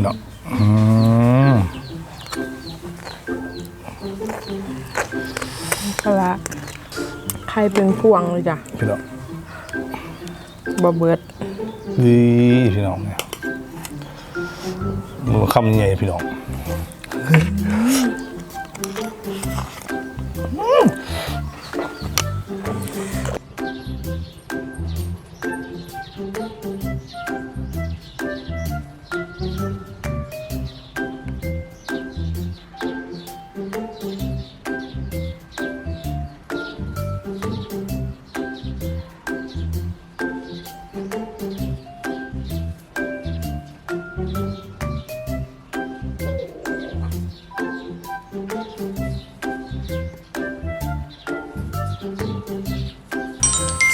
พี่น้องอืมกะละไข่เป็นพวงเลยจ้ะพี่น้องบะเบิดดีพี่น้องเนี่ยมันคำใหญ่พี่น้อง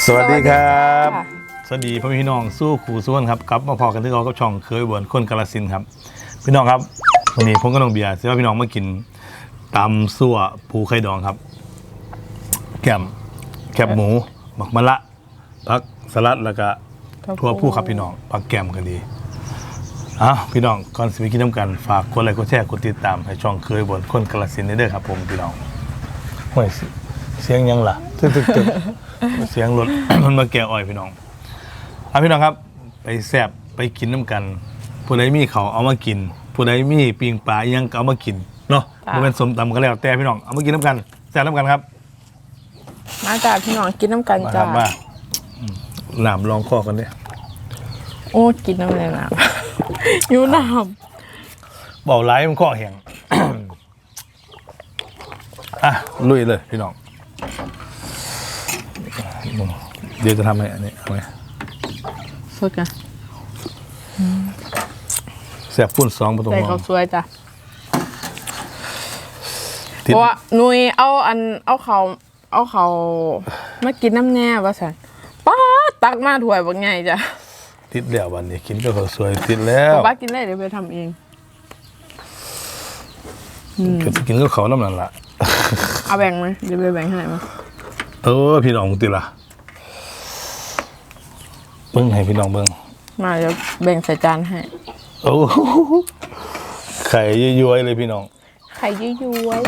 สวัสดีครับ ค่ะสวัสดีพ่อแม่พี่น้องสู้ขู่สู้กันครับกลับมาพอกันที่เรากับช่องเคยเวิร์นคนกาลสินธุ์ครับ พี่น้องครับวันนี้ผมก็น้องเบียร์เสียว่าพี่น้องมากินตำซั่วผูไข่ดองครับ แกมแคบหมูหมักมะละผักสลัดแล้วก็ทั่วผู้ครับพี่น้องผักแกมกันดีอะพี่น้องก่อนสิไปกินน้ำกันฝากกดไลค์กดแชร์กดติดตามให้ช่องเคยเวิร์นคนกาลสินธุ์ได้เด้อครับผมพี่น้องห่วย เสียงยังล่ะตึ๊ดตึ๊ดตึ๊ดเสียงรถ มันมาแก่อ้อยพี่น้องเอาพี่น้องครับ ไปแซบไปกินน้ำกัน ผู้ใดมีเขาวเอามากิน ผู้ใดมีปิงปลาอิหยังก็เอามากินเนาะจ้ะมันเป็นสมตำก็แล้วแต่พี่น้องเอามากินน้ำกันแซ่บน้ำกันครับมาจ้าพี่น้องกินน้ำกันมาคจ้ารับมาอืมหนามลองคอกันเนี่ยโอ้กินน้ำเลยนะอยู่น้เบาไร้มันข้อแห้ง อะลุยเลยพี่น้อง เดี๋ยวจะทำให้อันนี้เอาไหมำสดกันแซ่บพุ่นสองประตูใส่มข้าอวสวยจ้ะติดเพราะว่าหนุยเอาอันเอาเขาเอาเขามากินน้ำแน่ว่าสันป้าดตักมาถ้วยบางไงจ้ะติดแล้ววันนี้กินก็ข้าวสวยติดแล้วป้ากินเลยเดี๋ยวไปทำเองก็สิกินก็เขาวน้ำนั่นละเอาแบ่งไหมเดี๋ยวไปแบ่งให้มาเออพี่น้องติดละเบิ้งให้พี่น้องเบิ้งมาเดี๋ยวแบ่งใส่จานให้โอ้โหไข่ย้อยๆเลยพี่น้อง ไข่ย้วย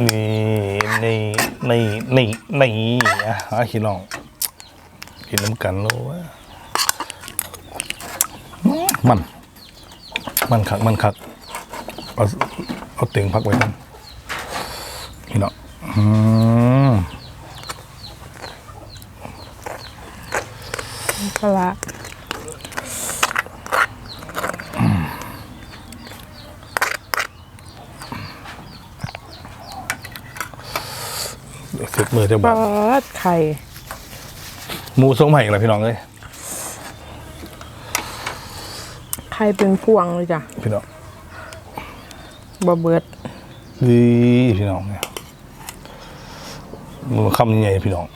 นี่นี่นี่นี่นี่อะหาพี่น้องกินน้ำกันโลวะมัน มันคักมันคักเอาเอาเต็งพักไว้กันพี่น้องอืม ๆกะละเสร็จมือเดี๋ยวบอป้ากดไข่หมูทรงใหม่อีกแล้วพี่น้องเอ้ยไข่เป็นพวงเลยจ้ะพี่น้องบะเบิดดีพี่น้องเนี่ยมันคำใหญ่พี่น้อง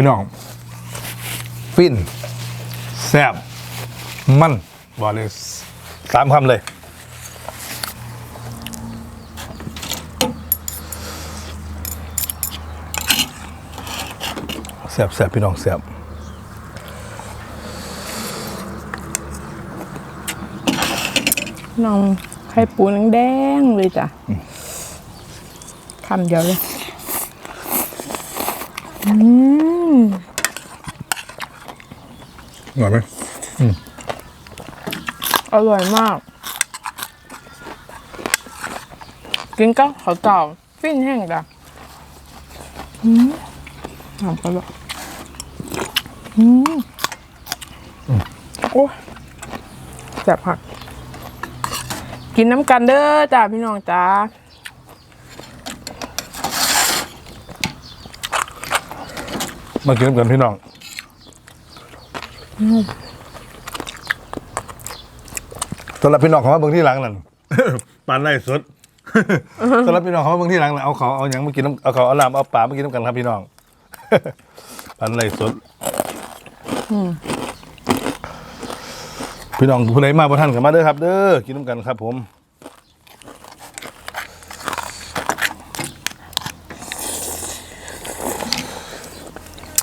พี่น้อง ฟิน แซ่บ มันบอกเลยสามคำเลยแซ่บแซ่บพี่น้องแซ่บน้องไข่ปูนังแดงๆเลยจ้ะคำเดียวเลย อืม อร่อยไหมอร่อยมาก กินก็ข้าวเต่าฟินแห้งจ้ะอืมหอมไปเลยอืมโอ้ยแซ่บผัก กินน้ำกันเด้อจ้าพี่น้องจ้ามากินกันพี่น้อง สำหรับพี่น้องเขามาเบิ่งที่หลังนั่น ปานไรสุดสำหรับพี่น้องเขามาเบิ่งที่หลังนั่นเอาเขาเอาอย่างเมากินน้ำเอาเขาเอาลามเอาป่าเมื่อกี้น้ำกันครับพี่น้อง ปานไรสุดพี่น้องผู้ใดมาพระท่านกันมาเด้อครับ เด้อกินน้ำกันครับ ผม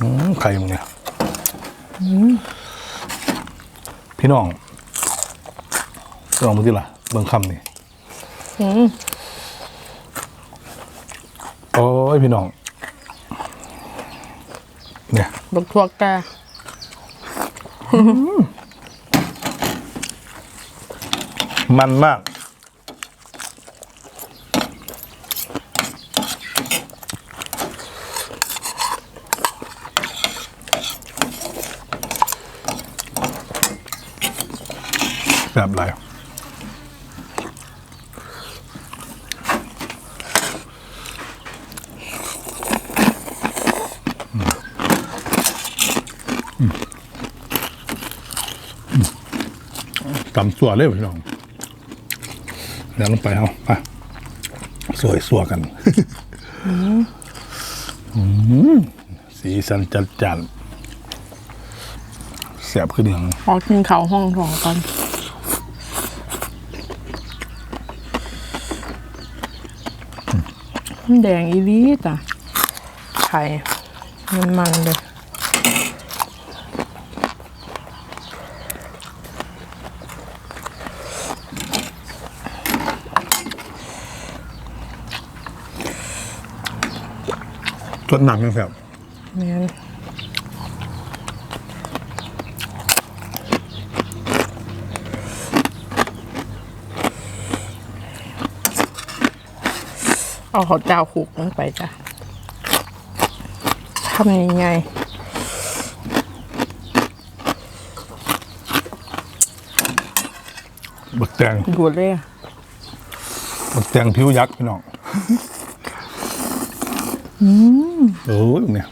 อืมไข่มึงเนี่ย อืม พี่น้องลองมาที่ละเบิ่งคำนี่อืมโอ้ยพี่น้อง เนี่ยบักทั่วแกมันมาก แบบไรอืมอืมอืมตำสัวเลยพี่น้องเดี๋ยวลงไปเอาไปสวยสัวกันอืมสีสันจัดจันแสบขึ้นอย่างขอกินข้าวห้องทองกัน มันแดงอีหลีจ้ะไข่มันมันๆเลยจดหนักยังแสบแม่น เอาข้าวเจ้าขูกลงไปจ้ะทำยังไงบักแตงดูเลยอะบักแตงผิวยักษ์พี่น้องโอ้ยเนี่ย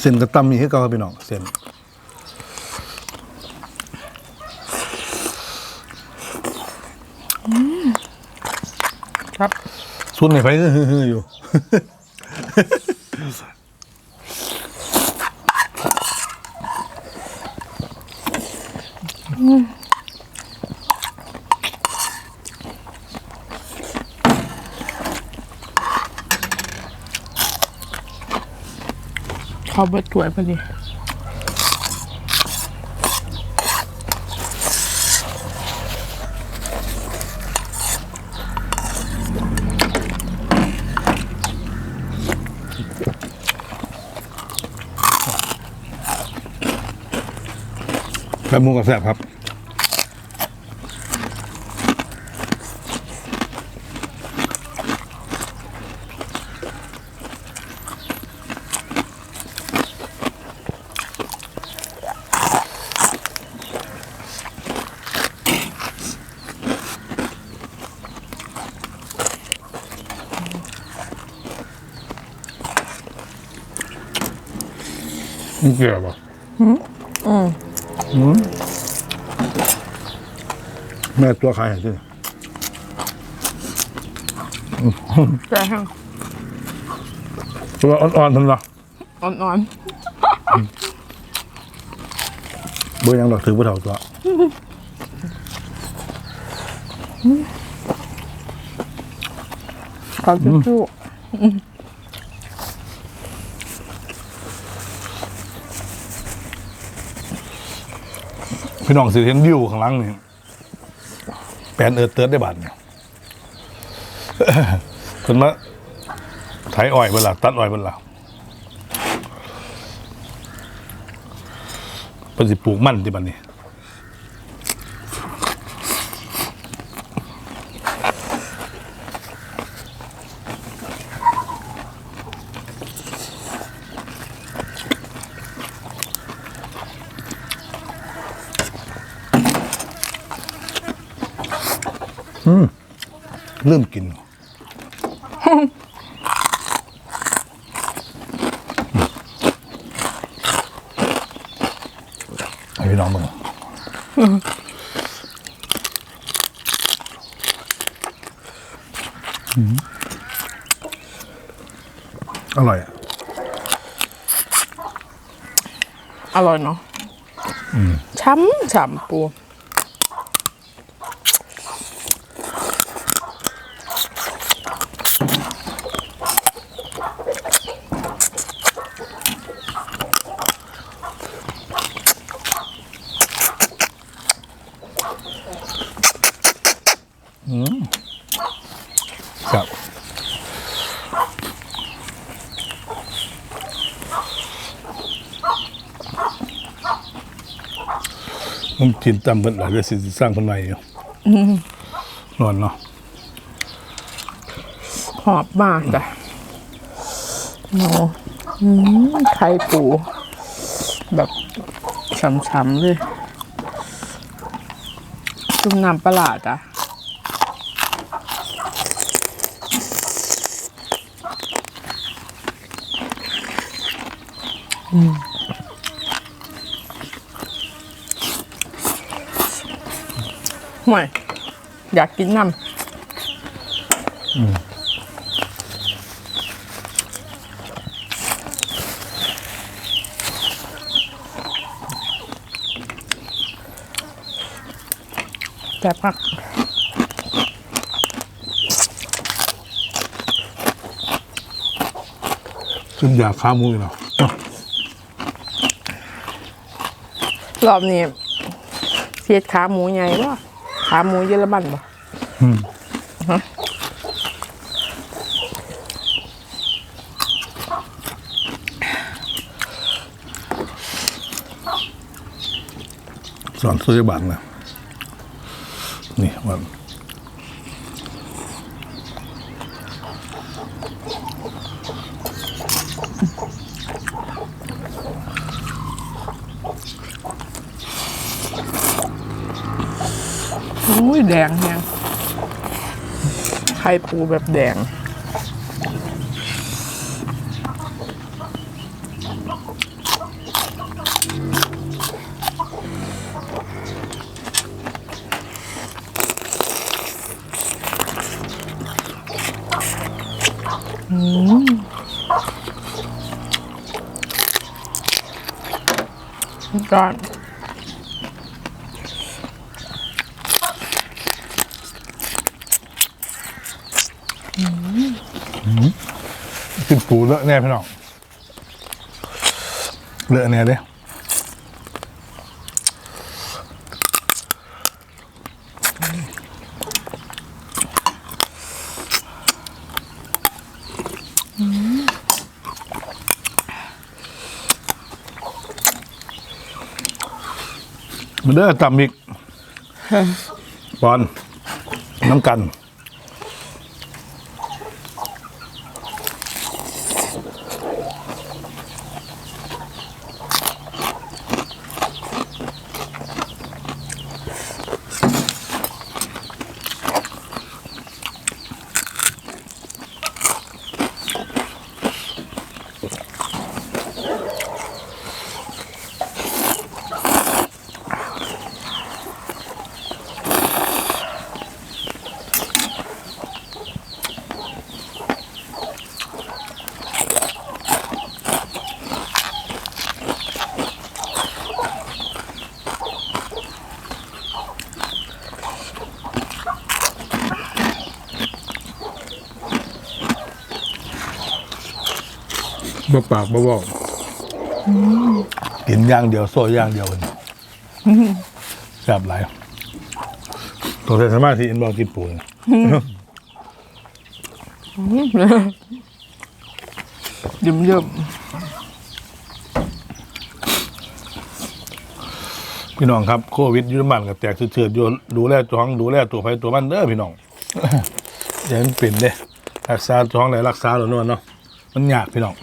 เส้นกระตำมีให้เก่าพี่น้องเส้น ครับสุดในไฟก็ฮือๆอยู่ เขาเบิดถ้วยพอดี แบบมูกับแสบครับมันเกลือป่ะอืม แม่ตัวขายให้ที่แก่ห้างตัวอ่อนๆทันละอ่อนเบอร์ยังดอกถือผู้เฒ่าตัวๆเขาจ พี่น้องสิเห็นวิวข้างหลังนี่แปลนเอิร์ดเติร์ดได้บาทเนี่ยคนมาไถอ้อยเวลาตัดอ้อยเวลาเป็นสิปลูกมันที่บ้านนี้ เริ่มกินให้พี่น้องมึงอร่อยอะอร่อยเนาะช้ำฉ่ำปู ผมกินตำเบิดหลายเดี๋ยวสิสร้างคนใหม่อยู่นอนเนาะหอบมากจ้ะโอ้อืมไข่ปู แบบช้ำๆเลยจุ่มน้ำปลาร้าจ้ะ ห่วยอยากกินน้ำแต่พักซึ่งอยากข้ามือเนาะรอบนี้เสียดขาหมูใหญ่ป่ะ ขาหมูเยอรมันป่ะสอนซื้อบัตรนะนี่ว่า อุ้ ยแดงแฮงไข่ปูแบบแดง อืมก่อน ปูเลอะแน่พี่น้องเลอะแน่เด้มันเด้อตำอีกบอลน้ำกัน บ่ปากบ่บอกกินอย่างเดียวโซ่อย่างเดียวกันแซ่บหลายตัวเส้สมาธิอินบอกกินปูนยิ้มเยิ้มพี่น้องครับโควิดยุมันกับแตกเถื่อนๆอยู่ดูแลตัวของดูแลตัวไปตัวมันเด้อพี่น้องอย่าให้มันเป็นเด้รักษาท้องไหนรักษาหรือนวลเนาะมันยากพี่น้อง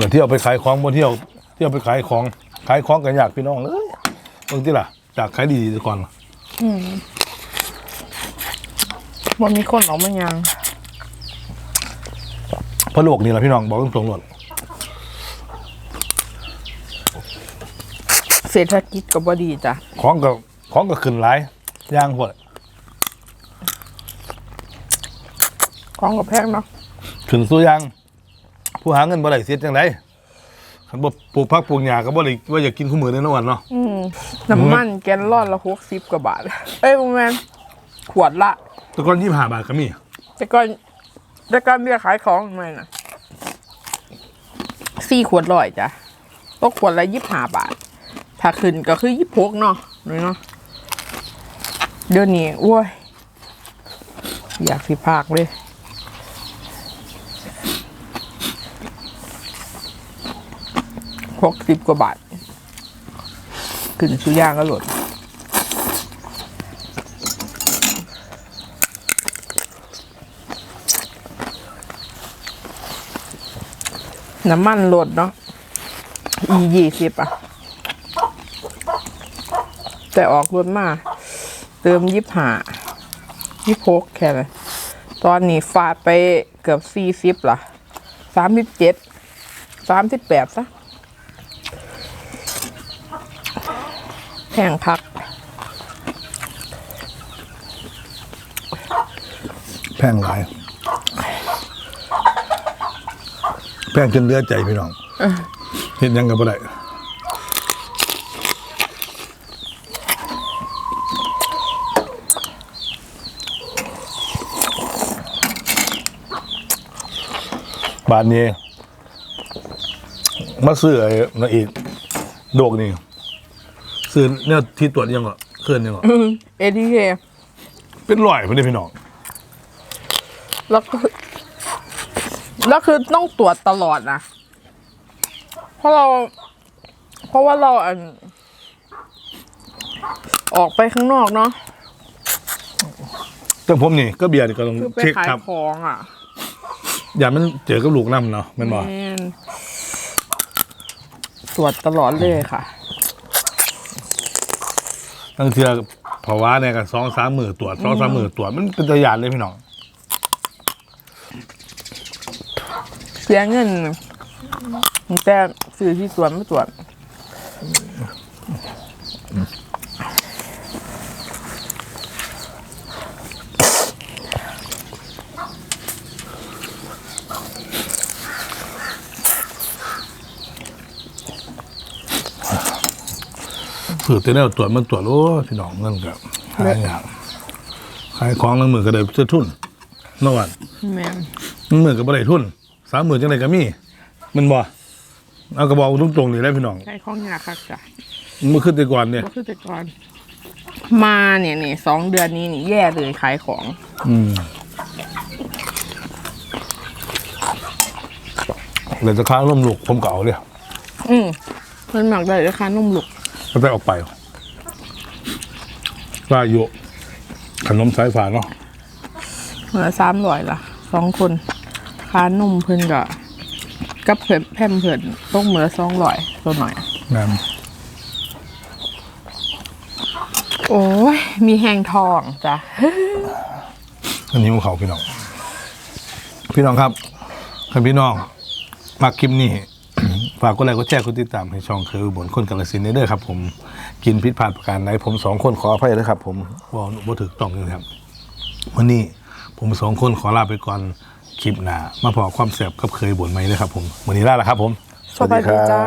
ผมก็เที่ยวไปขายของบนเที่ยวเที่ยวไปขายของขายของกันยากพี่น้องเอ้ยบางทีล่ะจากขายดีๆก่อนว่ามีคนออกมายังเพราะโลกนี่แหละพี่น้องบอกตรงๆหมดเศรษฐกิจก็บ่ดีจ้ะของก็ของก็ขึ้นหลายอย่างหมดของก็แพงเนาะขึ้นสู้อยาง ผู้หาเงินบ่ได้เสียจังไดคันบ่ปลูกผักปลูกหญ้าก็บ่ได้ว่าอยากกินคู่มือแน่นอนเนาะอืมน้ำมันแกนลอนละหกสิบกว่าบาท เอ้ยประมาณขวดละ แต่ก่อน25บาทก็มีแต่ก่อนแต่ก่อนเบี้ยขายของทำไมน่ะสี่ขวดร้อยจ้ะตกขวดละยี่ห้าบาท ถ้าขึ้นก็คือยี่หกเนาะนี่เนาะเดี๋ยวนี้โอ้ย อยากสิพากเลย หกสิบกว่าบาท ขึ้นสุย่างก็หลดน้ำมันลดเนาะอียี่สิบอะแต่ออกรถมา เติมยิบหายิบหกแค่เลยตอนนี้ฟาดไปเกือบสี่สิบละสามสิบเจ็ดสามสิบแปดซะ แพงพัก แพงหลาย แพงจนเหลือใจพี่น้องเห็นยังกับอะไรบาทนี้มาซื้อไอ้นั่นอีกโดกนี่ ซื้อเนี่ยที่ตรวจยังก่อนเคลื่อนยังก่อนเอทีเคเป็นรอยพี่นี่พี่น้องแล้วก็แล้วคือต้องตรวจตลอดนะเพราะเรา เพราะว่าเราอันออกไปข้างนอกเนาะแต่ผมนี่ก็เบียร์นี่ก็ต้องคือไปเช็คขายครับ ของอะอย่ามันเจอกับลูกน้ำเนาะแมันบอก แม่นตรวจตลอดเลยค่ะ ตั้งเทือภาวะเนี่ยกันสองสามหมื่นตรวจสองสามหมื่นตรวจมันเป็นตัวอย่างเลยพี่น้องเสียเงินแต่ซื้อที่สวนไม่ตรวจ สื่อเต้นแล้วตรวจมันตรวจโอ้ยพี่น้องเงินกับหายยากขายของหนึ่งหมื่นก็ได้เสื้อทุนเมื่อวานแม่นหนึ่งหมื่นก็บ่ได้ทุนสามหมื่นจังไดก็มีมันบ่เอากระบอกตรงๆนี่แหละพี่น้องใช้ของยาคักจ้ะมันขึ้นแต่ก่อนเนี่ยก็คือแต่ก่อน มาเนี่ยนี่สองเดือนนี้นี่แย่เลยขายของ อืมเลยจะค้างร่มลูกผมเก่าเลยอืมมันหมักได้ราคานุ่มลุก ก็ได้ออกไปว่าอยู่ขนมสายฝาเนาะเหลือสามร้อยละสองคนคานุ่มเพิ่นก็กับเพิ่นแพมเพิ่นต้องเหลือสองร้อยตัวหน่อยงานโอ้ยมีแหงทองจ้ะอันนี้มันเขาพี่น้อง พี่น้องครับท่านพี่น้องมาคลิปนี้ ฝากกดไลค์กดแชร์กดติดตามให้ช่องเคยอุบนคนกาลสินธุ์เด้อครับ ผมกินพิษผ่านประการใดผมสองคนขออภัยด้วยครับ ผมว่าบ่ถึกต้องเลยครับวันนี้ผมสองคนขอลาไปก่อนคลิปหน้ามาพอความแสบกับเคยบ่นไหมเลยครับ ผมวันนี้ลาแล้วครับ ผม สวัสดีจ้า